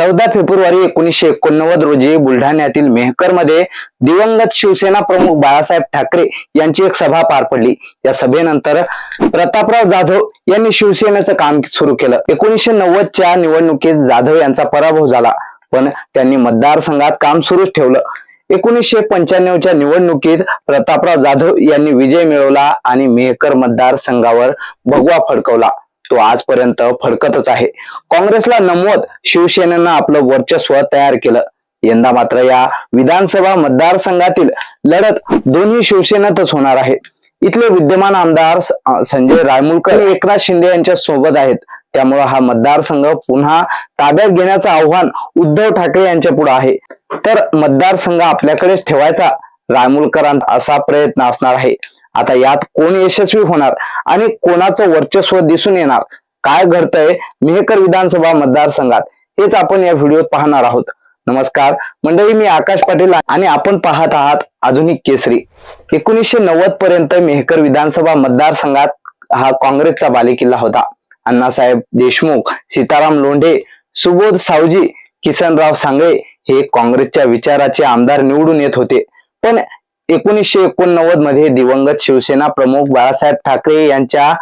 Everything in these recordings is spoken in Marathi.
चौदा फेब्रुवारी एकोणीसशे एकोणनव्वद रोजी बुलढाण्यातील मेहकरमध्ये दिवंगत शिवसेना प्रमुख बाळासाहेब ठाकरे यांची एक सभा पार पडली. या सभेनंतर प्रतापराव जाधव यांनी शिवसेनेचं काम सुरू केलं. एकोणीसशे नव्वदच्या निवडणुकीत जाधव यांचा पराभव झाला पण त्यांनी मतदारसंघात काम सुरूच ठेवलं. एकोणीसशे पंच्याण्णवच्या निवडणुकीत प्रतापराव जाधव यांनी विजय मिळवला आणि मेहकर मतदारसंघावर भगवा फडकवला. तो आजपर्यंत फडकतच आहे. काँग्रेसला नमवत शिवसेनेनं आपलं वर्चस्व तयार केलं. यंदा मात्र या विधानसभा मतदारसंघातील लढत दोन्ही शिवसेनेतच होणार आहे. इथले विद्यमान आमदार संजय रायमुलकर एकनाथ शिंदे यांच्या सोबत आहेत. त्यामुळे हा मतदारसंघ पुन्हा ताब्यात घेण्याचं आव्हान उद्धव ठाकरे यांच्या पुढे आहे. तर मतदारसंघ आपल्याकडेच ठेवायचा रायमुलकरांचा असा प्रयत्न असणार आहे. आता यात कोण यशस्वी होणार आणि कोणाचं वर्चस्व दिसून येणार? काय घडतंय? मेहकर विधानसभा मतदारसंघात. हेच आपण या व्हिडिओत पाहणार आहोत. नमस्कार. मंडळी मी आकाश पाटील आणि आपण पाहत आहात आधुनिक केसरी. एकोणीसशे नव्वद पर्यंत मेहकर विधानसभा मतदारसंघात हा काँग्रेसचा बालेकिल्ला होता. अण्णासाहेब देशमुख सीताराम लोंढे सुबोध सावजी किसनराव सांगळे हे काँग्रेसच्या विचाराचे आमदार निवडून येत होते. पण एकोणीसशे एकोणनव्वदमध्ये दिवंगत शिवसेना प्रमुख बाळासाहेब ठाकरे यांच्या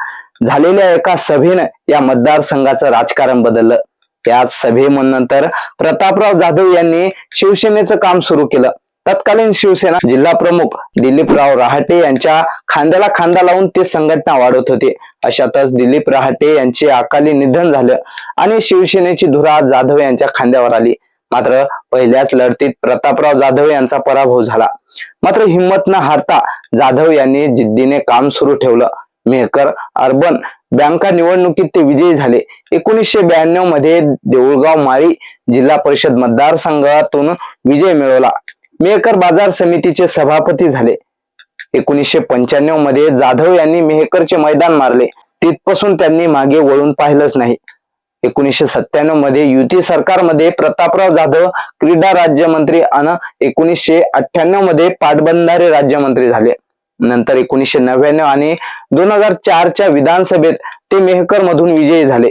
झालेल्या एका सभेनं या मतदारसंघाचं राजकारण बदललं. याच सभेनंतर प्रतापराव जाधव यांनी शिवसेनेचं काम सुरू केलं. तत्कालीन शिवसेना जिल्हा प्रमुख दिलीपराव रहाटे यांच्या खांद्याला खांदा लावून ते संघटना वाढवत होते. अशातच दिलीप रहाटे यांचे अकाली निधन झालं आणि शिवसेनेची धुरा जाधव यांच्या खांद्यावर आली. मात्र पहिल्याच लढतीत प्रतापराव जाधव यांचा पराभव झाला. मात्र हिंमत न हारता जाधव यांनी जिद्दीने काम सुरू ठेवलं. मेहकर अर्बन बँका निवडणुकीत ते विजयी झाले. एकोणीसशे ब्याण्णवमध्ये देऊळगाव माळी जिल्हा परिषद मतदारसंघातून विजय मिळवला. मेहकर बाजार समितीचे सभापती झाले. एकोणीसशे पंच्याण्णवमध्ये जाधव यांनी मेहकरचे मैदान मारले. तिथपासून त्यांनी मागे वळून पाहिलंच नाही. एकोणीसशे सत्त्याण्णवमध्ये युती सरकारमध्ये प्रतापराव जाधव क्रीडा राज्यमंत्री आणि एकोणीसशे अठ्ठ्याण्णवमध्ये पाटबंधारे राज्यमंत्री झाले. नंतर एकोणीसशे नव्याण्णव आणि दोन हजार चारच्या विधानसभेत ते मेहकर मधून विजयी झाले.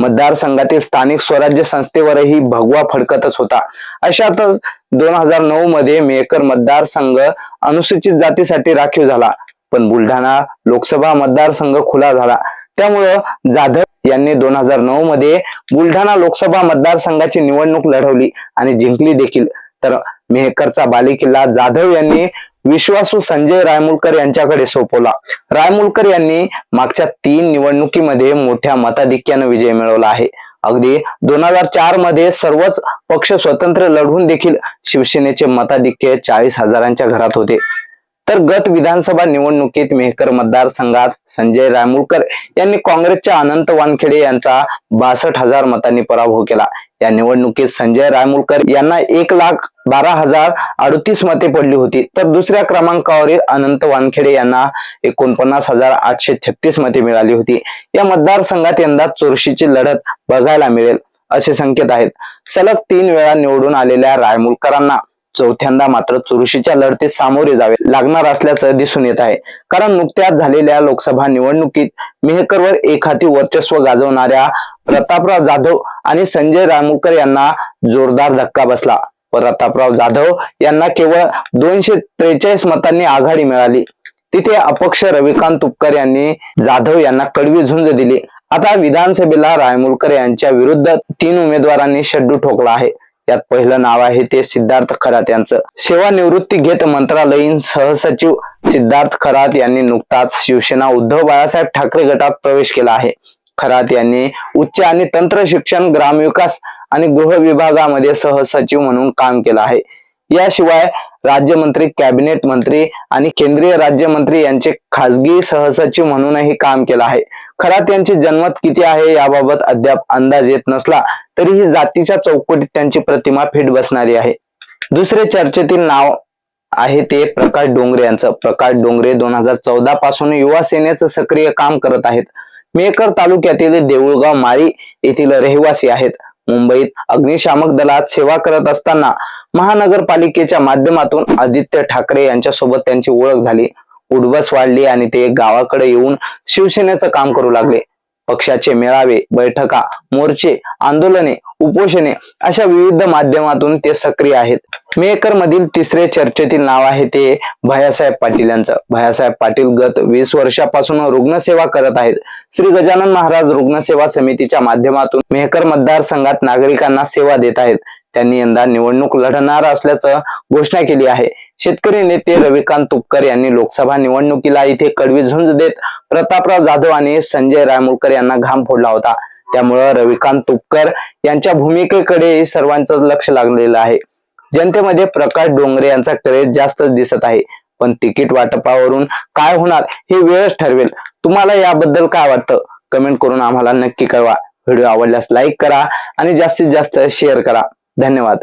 मतदारसंघातील स्थानिक स्वराज्य संस्थेवरही भगवा फडकतच होता. अशातच दोन हजार नऊ मध्ये मेहकर मतदारसंघ अनुसूचित जातीसाठी राखीव झाला. पण बुलढाणा लोकसभा मतदारसंघ खुला झाला. त्यामुळं जाधव यांनी दोन हजार नऊ मध्ये बुलढाणा लोकसभा मतदारसंघाची निवडणूक लढवली आणि जिंकली देखील. तर मेहकरचा बालेकिल्ला जाधव यांनी विश्वासू संजय रायमुलकर यांच्याकडे सोपवला. रायमुलकर यांनी मागच्या तीन निवडणुकीमध्ये मोठ्या मताधिक्यानं विजय मिळवला आहे. अगदी दोन हजार चारमध्ये सर्वच पक्ष स्वतंत्र लढवून देखील शिवसेनेचे मताधिक्य चाळीस हजारांच्या घरात होते. तर गत विधानसभा निवडणुकीत मेहकर मतदारसंघात संजय रायमुळकर यांनी काँग्रेसच्या अनंत वानखेडे यांचा बासष्ट हजार मतांनी पराभव केला. या निवडणुकीत संजय रायमुळकर यांना एक लाख बारा हजार अडतीस मते पडली होती. तर दुसऱ्या क्रमांकावरील अनंत वानखेडे यांना एकोणपन्नास हजार आठशे छत्तीस मते मिळाली होती. या मतदारसंघात यंदा चोरशीची लढत बघायला मिळेल असे संकेत आहेत. सलग तीन वेळा निवडून आलेल्या रायमुळकरांना चौथ्यांदा मात्र चुरशीच्या लढतीत सामोरे जावे लागणार असल्याचं दिसून येत आहे. कारण नुकत्याच झालेल्या लोकसभा निवडणुकीत मेहकरवर एखादी वर्चस्व गाजवणाऱ्या प्रतापराव जाधव आणि संजय रायमुलकर यांना जोरदार धक्का बसला. प्रतापराव जाधव यांना केवळ दोनशे त्रेचाळीस मतांनी आघाडी मिळाली. तिथे अपक्ष रविकांत तुपकर यांनी जाधव यांना कडवी झुंज दिली. आता विधानसभेला रायमुलकर यांच्या विरुद्ध तीन उमेदवारांनी शड्डू ठोकला आहे. यात पहिलं नाव आहे ते सिद्धार्थ खरात यांचं. सेवानिवृत्ती घेत मंत्रालयीन सहसचिव सिद्धार्थ खरात यांनी नुकताच शिवसेना उद्धव बाळासाहेब ठाकरे गटात प्रवेश केला आहे. खरात यांनी उच्च आणि तंत्र शिक्षण ग्रामविकास आणि गृह विभागामध्ये सहसचिव म्हणून काम केलं आहे. याशिवाय राज्यमंत्री कॅबिनेट मंत्री आणि केंद्रीय राज्यमंत्री यांचे खासगी सहसचिव म्हणूनही काम केलं आहे. खरात यांची जन्मत किती आहे याबाबत अद्याप अंदाज येत नसला तरीही जातीच्या चौकटीत त्यांची प्रतिमा फिट बसणारी आहे. दुसरे चर्चेतील नाव आहे ते प्रकाश डोंगरे यांचं. प्रकाश डोंगरे दोन हजार चौदा पासून युवा सेनेचं सक्रिय काम करत आहेत. मेकर तालुक्यातील देऊळगाव माळी येथील रहिवासी आहेत. मुंबईत अग्निशामक दलात सेवा करत असताना महानगरपालिकेच्या माध्यमातून आदित्य ठाकरे यांच्यासोबत त्यांची ओळख झाली. उडबस वाढली आणि ते गावाकडे येऊन शिवसेनेचं काम करू लागले. पक्षाचे मेळावे बैठका मोर्चे आंदोलने उपोषणे अशा विविध माध्यमातून ते सक्रिय आहेत. मेकर मधील तिसरे चर्चेतील नाव आहे ते भयासाहेब पाटील यांचं. भयासाहेब पाटील गत वीस वर्षापासून रुग्णसेवा करत आहेत. श्री गजानन महाराज रुग्णसेवा समितीच्या माध्यमातून मेहकर मतदारसंघात नागरिकांना सेवा देत आहेत. त्यांनी यंदा निवडणूक लढणार असल्याचं घोषणा केली आहे. शेतकरी नेते रविकांत तुपकर यांनी लोकसभा निवडणुकीला इथे कडवी झुंज देत प्रतापराव जाधव आणि संजय रायमुळकर यांना घाम फोडला होता. त्यामुळं रविकांत तुपकर यांच्या भूमिकेकडे सर्वांचं लक्ष लागलेलं आहे. जनतेमध्ये प्रकाश डोंगरे यांचा क्रेज जास्त दिसत आहे. पण तिकीट वाटपावरून काय होणार हे वेळच ठरवेल. तुम्हाला याबद्दल काय वाटतं? कमेंट करून आम्हाला नक्की कळवा. व्हिडिओ आवडल्यास लाईक करा आणि जास्तीत जास्त शेअर करा. धन्यवाद.